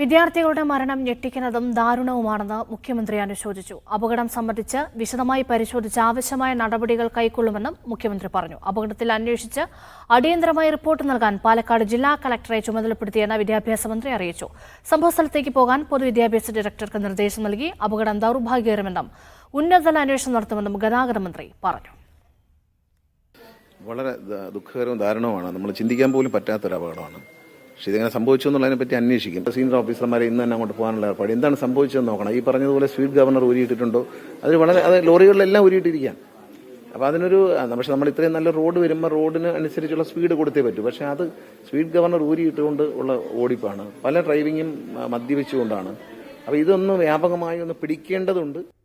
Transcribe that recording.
വിദ്യാർത്ഥികളുടെ മരണം ഞെട്ടിക്കുന്നതും ദാരുണവുമാണെന്ന് മുഖ്യമന്ത്രി അനുശോചിച്ചു. അപകടം സംബന്ധിച്ച് വിശദമായി പരിശോധിച്ച് ആവശ്യമായ നടപടികൾ കൈക്കൊള്ളുമെന്നും മുഖ്യമന്ത്രി പറഞ്ഞു. അപകടത്തിൽ അന്വേഷിച്ച് അടിയന്തരമായി റിപ്പോർട്ട് നൽകാൻ പാലക്കാട് ജില്ലാ കളക്ടറെ ചുമതലപ്പെടുത്തിയെന്ന് വിദ്യാഭ്യാസ മന്ത്രി അറിയിച്ചു. സംഭവസ്ഥലത്തേക്ക് പോകാൻ പൊതുവിദ്യാഭ്യാസ ഡയറക്ടർക്ക് നിർദ്ദേശം നൽകി അപകടം ദൗർഭാഗ്യകരമെന്നും ഉന്നതതല അന്വേഷണം നടത്തുമെന്നും ഗതാഗത മന്ത്രി പറഞ്ഞു. വളരെ ദുഃഖകരവും ദാരുണവുമാണ്. നമ്മൾ ചിന്തിക്കാൻ പോലും പറ്റാത്തൊരു അപകടമാണ് പക്ഷേ ഇതിങ്ങനെ സംഭവിച്ചു എന്നുള്ളതിനെ പറ്റി അന്വേഷിക്കും. സീനിയർ ഓഫീസർമാരെ ഇന്ന് തന്നെ അങ്ങോട്ട് പോകാനുള്ള ഏർപ്പാട്. എന്താണ് സംഭവിച്ചതെന്ന് നോക്കണം. ഈ പറഞ്ഞതുപോലെ സ്പീഡ് ഗവർണർ ഊരിയിട്ടിട്ടുണ്ടോ? അതിൽ വളരെ അത് ലോറികളിലെല്ലാം ഊരിയിട്ടിരിക്കുകയാണ്. അപ്പോൾ അതിനൊരു പക്ഷെ നമ്മൾ ഇത്രയും നല്ല റോഡ് വരുമ്പോൾ റോഡിന് അനുസരിച്ചുള്ള സ്പീഡ് കൊടുത്തേ പറ്റൂ. പക്ഷേ അത് സ്പീഡ് ഗവർണർ ഊരിയിട്ടുകൊണ്ട് ഉള്ള ഓടിപ്പാണ്. പല ഡ്രൈവിങ്ങും മദ്യപിച്ചുകൊണ്ടാണ്. അപ്പോൾ ഇതൊന്ന് വ്യാപകമായി ഒന്ന് പിടിക്കേണ്ടതുണ്ട്.